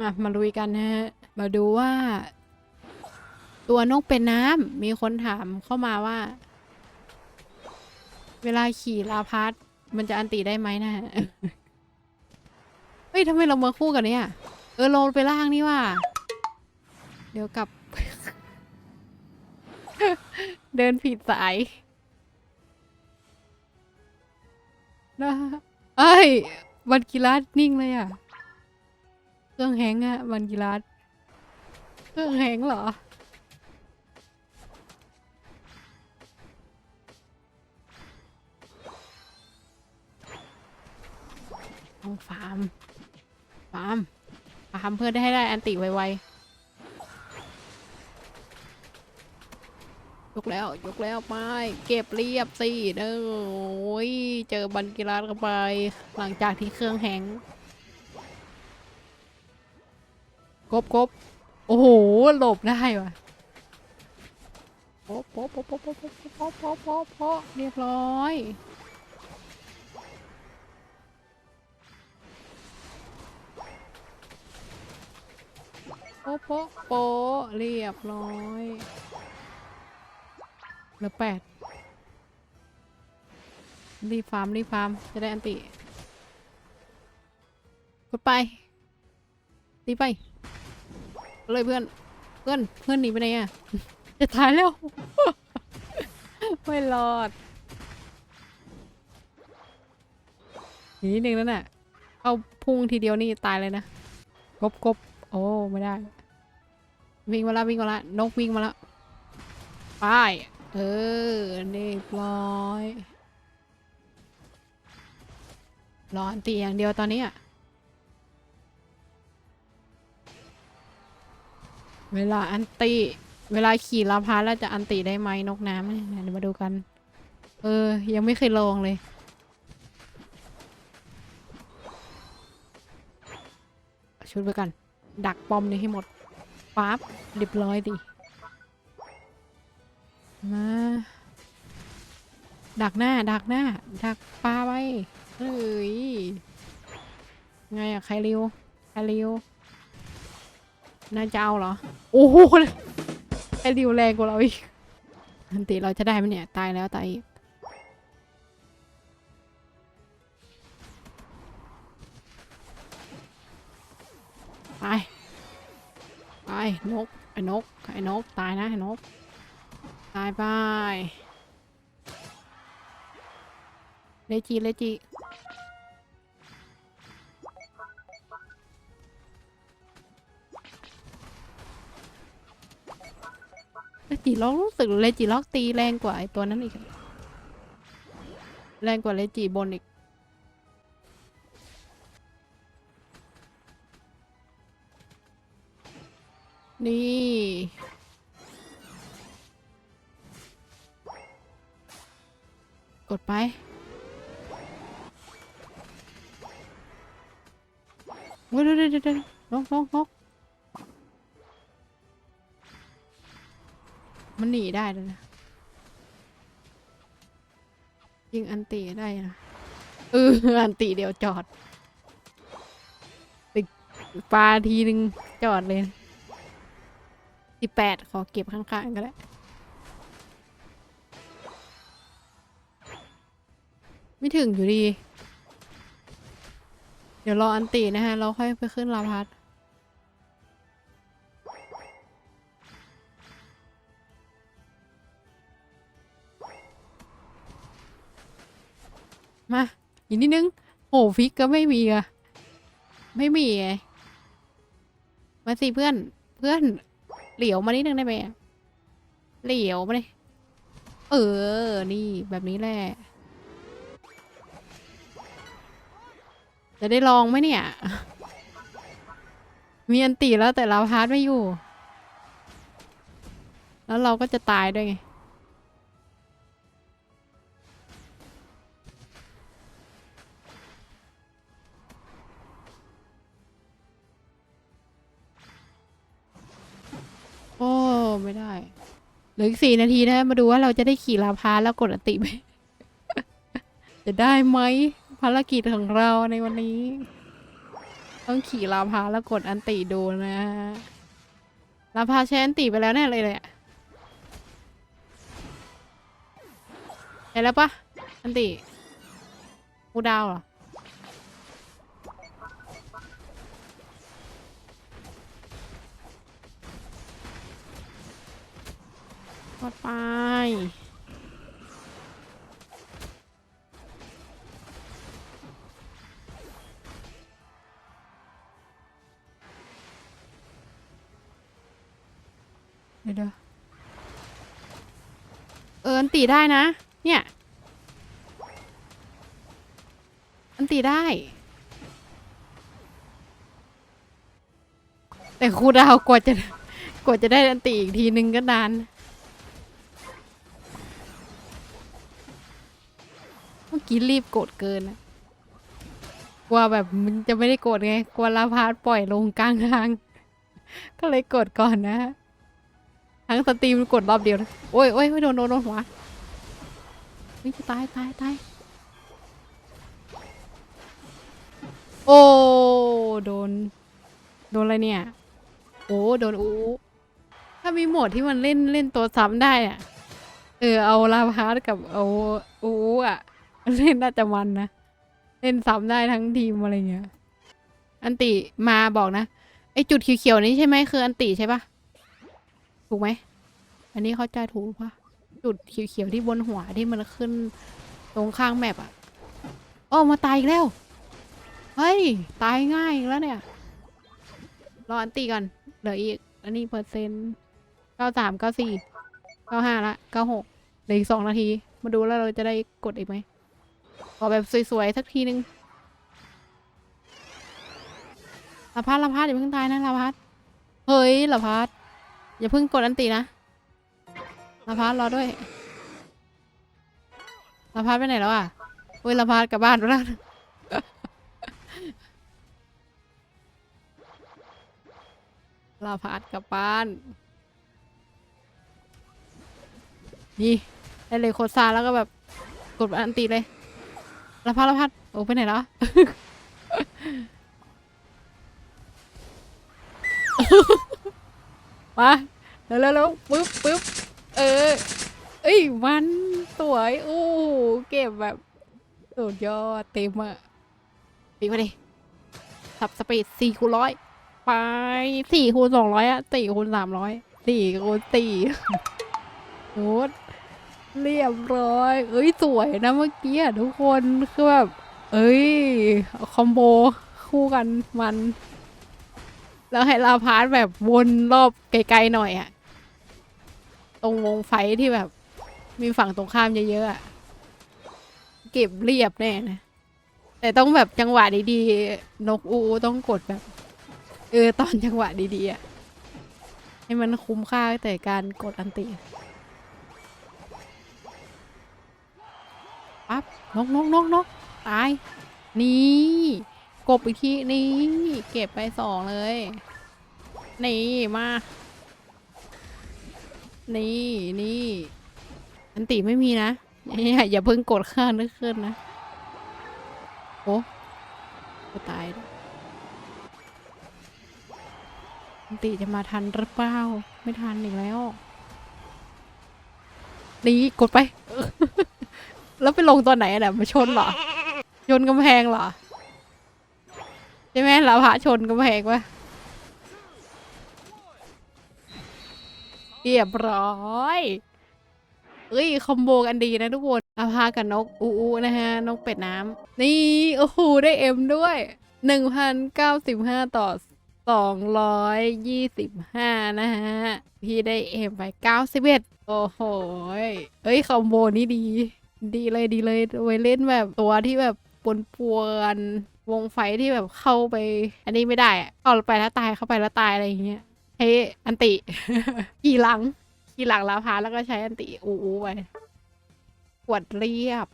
มามาลุยกันนะฮะ มาดูว่า ตัวนกเป็นน้ำมีคนถามเข้ามาว่า เวลาขี่ลาพัสมันจะอันติได้ไหมนะฮะเฮ้ยทำไมเรามาคู่กันเนี่ย เออ โลไปล่างนี่ว่า เดี๋ยวกลับ เดินผิดสายนะเอ้ย วันกีฬานิ่งเลยอะ เครื่องแฮงอะวันกีฬาเครื่องแฮงเหรอ ต้องฟาร์ม ฟาร์ม ฟาร์มเพื่อได้ให้ได้อันติไวๆ ยกแล้ว ยกแล้วไป เก็บเรียบสิเด้อโอ้ย เจอบันกีฬาเข้าไป หลังจากที่เครื่องแฮง กบกบโอ้โหหลบได้ว่ะโป๊ะโป๊ะโป๊ะโป๊ะโป๊ะโป๊ะโป๊ะโป๊ะโป๊ะโป๊ะเรียบร้อยโป๊ะโป๊ะโป๊ะเรียบร้อยเหลือแปดรีฟาร์มรีฟาร์มจะได้อันติกดไปตีไป เลยเพื่อน เพื่อน เพื่อนหนีไปไหนอะ จะตายแล้ว ไม่รอดอีกนิดนึงนั่นน่ะเข้าพุ่งทีเดียวนี่ตายเลยนะ กบกบโอ้ ไม่ได้ วิ่งมาละวิ่งมาละ นกวิ่งมาละไปเออเรียบร้อยรออันตีอย่างเดียวตอนนี้อะ เวลาอันตีเวลาขี่ลาพาแล้วจะอันตีได้ไหมนกน้ำเนี่ยเดี๋ยวมาดูกัน เออ ยังไม่เคยลองเลย ชุดไปกัน ดักปอมนี้ให้หมดปั๊บเรียบร้อยดิมาดักหน้า ดักหน้า ดักปลาไปเฮ้ยไงอะใครเร็วใครเร็วน่าจะเอาเหรอ อ้โหไอริวแรงกว่าเราอีกอันติเราจะได้ไหมเนี่ย ตายแล้วตายอีกไปไปนกไอ้นกไอ้นกตายนะไอ้นกตายไปเลจิเลจิ เลจิล็อกรู้สึกเลจิล็อกตีแรงกว่าไอตัวนั้นอีก แรงกว่าเลจิบนอีก นี่ กดไปเว้ยเดี๋ยวเดี๋ยวเดี๋ยวนกนกนก มันหนีได้เลยนะยิงอันตีได้นะเอออันตีเดียวจอดติดปลาทีหนึ่งจอดเลยสิบแปดขอเก็บข้างๆก็ได้ไม่ถึงอยู่ดี เดี๋ยวรออันตีนะฮะ เราค่อยไปขึ้นลาพัด มาอีกนิดนึงโหฟิกก็ไม่มีอะไม่มีไงมาสิเพื่อน เพื่อน เหลียวมานิดนึงได้ไหมเหลียวมาเลยเออ นี่แบบนี้แหละ จะได้ลองไหมเนี่ย มีอันตีแล้วแต่เราพาร์ทไม่อยู่ แล้วเราก็จะตายด้วยไง ไม่ได้เหลืออีกสี่นาทีนะ มาดูว่าเราจะได้ขี่ลาพาแล้วกดอันติไหม จะได้ไหมภารกิจของเราในวันนี้ ต้องขี่ลาพาแล้วกดอันติดูนะลาพาใช้อันติไปแล้วแน่เลยเลยอะใช่แล้วปะอันติกูดาวเหรอ กดไปเดี๋ยวเดี๋ยวเอออันตีได้นะ เนี่ย อันตีได้ แต่ครูดาวกว่าจะกว่าจะได้อันตีอีกทีนึงก็นาน กี้รีบกดเกินอะกลัวแบบมันจะไม่ได้กดไง กลัวลาพาร์ตปล่อยลงกลางทาง ก็เลยกดก่อนนะ ทั้งสตรีมกดรอบเดียวนะ โอ้ยโอ้ยโอ้ยโดนโดนโดนหัวนี่จะตายตายตายโอ้ โดน โดนอะไรเนี่ย โอ้ โดนอู้ถ้ามีโหมดที่มันเล่นเล่นตัวซ้ำได้อะเออ เอาลาพาร์ตกับเอาอู้อะ เล่นน่าจะมันนะ เล่นซ้ำได้ทั้งทีมอะไรเงี้ย อันติมาบอกนะ ไอจุดเขียวๆนี้ใช่ไหมคืออันติใช่ปะถูกไหม อันนี้เข้าใจถูกปะจุดเขียวๆที่บนหัวที่มันขึ้นตรงข้างแมปอะโอ้มาตายอีกแล้ว เฮ้ย ตายง่ายอีกแล้วเนี่ย รออันตีก่อน เหลืออีก อันนี้เปอร์เซ็นต์เก้าสามเก้าสี่เก้าห้าละเก้าหกเหลืออีกสองนาที มาดูแล้วเราจะได้กดอีกไหม ขอแบบสวยๆสักทีนึงลาพัดลาพัดอย่าเพิ่งตายนะลาพัดเฮ้ยลาพัดอย่าเพิ่งกดอันตีนะลาพัดรอด้วยลาพัดไปไหนแล้วอะเฮ้ยลาพัดกลับบ้านไปแล้วลาพัดกลับบ้าน นี่ได้เลยโคดซาแล้วก็แบบกดอันตีเลย ลาพัดลาพัดโอ้ไปไหนแล้วมาเร็วเร็วปึ๊บปึ๊บเออ เอ้ยมันสวยโอ้เก็บแบบสุดยอดเต็มอะปีมาดิสับสปีดสี่คูณร้อยไปสี่คูณสองร้อยอะสี่คูณสามร้อยสี่คูณสี่โอ้ เรียบร้อย เอ้ยสวยนะเมื่อกี้อะทุกคนคือแบบเอ้ยคอมโบคู่กันมัน แล้วให้ลาพาร์ทแบบวนรอบไกลๆหน่อยอะตรงวงไฟที่แบบ มีฝั่งตรงข้ามเยอะๆอะเก็บเรียบแน่นะ แต่ต้องแบบจังหวะดีๆ นกอูต้องกดแบบ เออตอนจังหวะดีๆอะให้มันคุ้มค่าแต่การกดอันติ ปั๊บนกนกนกนกตาย นี่ กบอีกทีนี่ เก็บไปสองเลย นี่ มา นี่นี่อันติไม่มีนะอย่าอย่าเพิ่งกดข้างนึกขึ้นนะ โอ้ตายอันติจะมาทันหรือเปล่า ไม่ทันอีกแล้ว นี่ กดไป แล้วไปลงตอนไหนอะเนี่ยมาชนเหรอ ชนกำแพงเหรอ ใช่ไหมลาพะชนกำแพงวะเรียบร้อยเอ้ยคอมโบกันดีนะทุกคนลาพากับนกอูอูนะฮะ นกเป็ดน้ำนี่ โอ้โห ได้เอ็มด้วยหนึ่งพันเก้าสิบห้าต่อสองร้อยยี่สิบห้านะฮะ พี่ได้เอ็มไปเก้าสิบเอ็ดโอ้โห เอ้ย คอมโบนี้ดี ดีเลยดีเลยไว้เล่นแบบตัวที่แบบปวนปวนๆวงไฟที่แบบเข้าไป อันนี้ไม่ได้อะเข้าไปแล้วตายเข้าไปแล้วตายอะไรอย่างเงี้ยให้อันติกี่หลังกี่หลังลาพาแล้วก็ใช้อันติอูอูไปกวดเรียบ